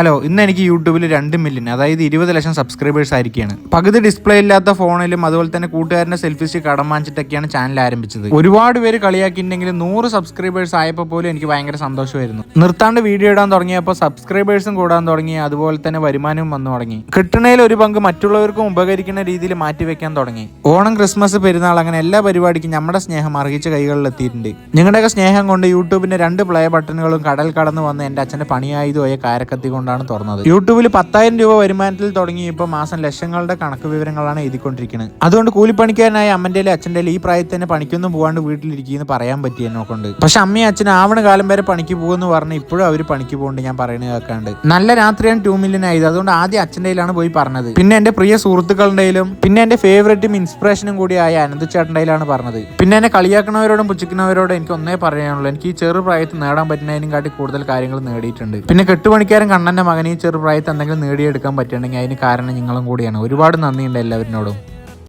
Hello ഇന്ന് എനിക്ക് യൂട്യൂബിൽ രണ്ട് മില്യൺ അതായത് ഇരുപത് ലക്ഷം സബ്സ്ക്രൈബേഴ്സ് ആയിരിക്കുകയാണ് പകുതി ഡിസ്പ്ലേ ഇല്ലാത്ത ഫോണിലും അതുപോലെ തന്നെ കൂട്ടുകാരന്റെ സെൽഫി സ്റ്റിക്ക് കടം വാങ്ങിച്ചിട്ടൊക്കെയാണ് ചാനൽ ആരംഭിച്ചത്. ഒരുപാട് പേര് കളിയാക്കിയിട്ടുണ്ടെങ്കിൽ നൂറ് സബ്സ്ക്രൈബേഴ്സ് ആയപ്പോൾ പോലും എനിക്ക് ഭയങ്കര സന്തോഷമായിരുന്നു. നിർത്താണ്ട് വീഡിയോ ഇടാൻ തുടങ്ങിയപ്പോൾ സബ്സ്ക്രൈബേഴ്സും കൂടാൻ തുടങ്ങി അതുപോലെ തന്നെ വരുമാനവും വന്നു തുടങ്ങി. കിട്ടണയിൽ ഒരു പങ്ക് മറ്റുള്ളവർക്കും ഉപകരിക്കുന്ന രീതിയിൽ മാറ്റി വെക്കാൻ തുടങ്ങി. ഓണം ക്രിസ്മസ് പെരുന്നാൾ അങ്ങനെ എല്ലാ പരിപാടിക്കും നമ്മുടെ സ്നേഹം അർഹിച്ച കൈകളിലെത്തിയിട്ടുണ്ട് നിങ്ങളുടെയൊക്കെ സ്നേഹം കൊണ്ട് യൂട്യൂബിന്റെ രണ്ട് പ്ലേ ബട്ടണുകളും കടൽ കടന്ന് വന്ന് എന്റെ അച്ഛന്റെ പണിയായതുമായ കാരക്കത്തി കൊണ്ടാണ് തുറന്നത്. യൂട്യൂബിൽ പത്തായിരം രൂപ വരുമാനത്തിൽ തുടങ്ങി ഇപ്പോൾ മാസം ലക്ഷങ്ങളുടെ കണക്ക് വിവരങ്ങളാണ് എഴുതിക്കൊണ്ടിരിക്കുന്നത് അതുകൊണ്ട് കൂലിപ്പണിക്കാരനായ അമ്മന്റെ അച്ഛന്റെ ഈ പ്രായത്തിൽ തന്നെ പണിക്കൊന്നും പോകാണ്ട് വീട്ടിലിരിക്കുന്നു പറയാൻ പറ്റി എന്നെ കൊണ്ട്. പക്ഷെ അമ്മയും അച്ഛനും ആവണ കാലം വരെ പണിക്ക് പോകുമെന്ന് പറഞ്ഞ് ഇപ്പോഴും അവർ പണിക്ക് പോകുന്നുണ്ട് ഞാൻ പറയുന്നത് കേൾക്കാണ്ട് നല്ല രാത്രിയാണ് ടൂ മില്യൻ ആയത്. അതുകൊണ്ട് ആദ്യം അച്ഛന്റെ പോയി പറഞ്ഞത്. പിന്നെ എന്റെ പ്രിയ സുഹൃത്തുക്കളുടെയിലും പിന്നെ എന്റെ ഫേവറേറ്റും ഇൻസ്പിറേഷനും കൂടിയായ അനന്ത് ചേട്ടന്റെയിലാണ് പറഞ്ഞത്. പിന്നെ എന്നെ കളിയാക്കുന്നവരോടും പുച്ഛിക്കുന്നവരോടും എനിക്ക് ഒന്നേ പറയാനുള്ളൂ. എനിക്ക് ഈ ചെറു പ്രായത്തിൽ നേടാൻ പറ്റുന്നതിനും കാട്ടി കൂടുതൽ കാര്യങ്ങൾ നേടിയിട്ടുണ്ട്. പിന്നെ കെട്ടുപണിക്കാരൻ കണ്ണന്റെ മകൻ മകനെ ചെറുപ്രായത്തിൽ എന്തെങ്കിലും നേടിയെടുക്കാൻ പറ്റുകയാണെങ്കിൽ അതിന് കാരണം നിങ്ങളും കൂടിയാണ്. ഒരുപാട് നന്ദിയുണ്ട് എല്ലാവരിനോടും.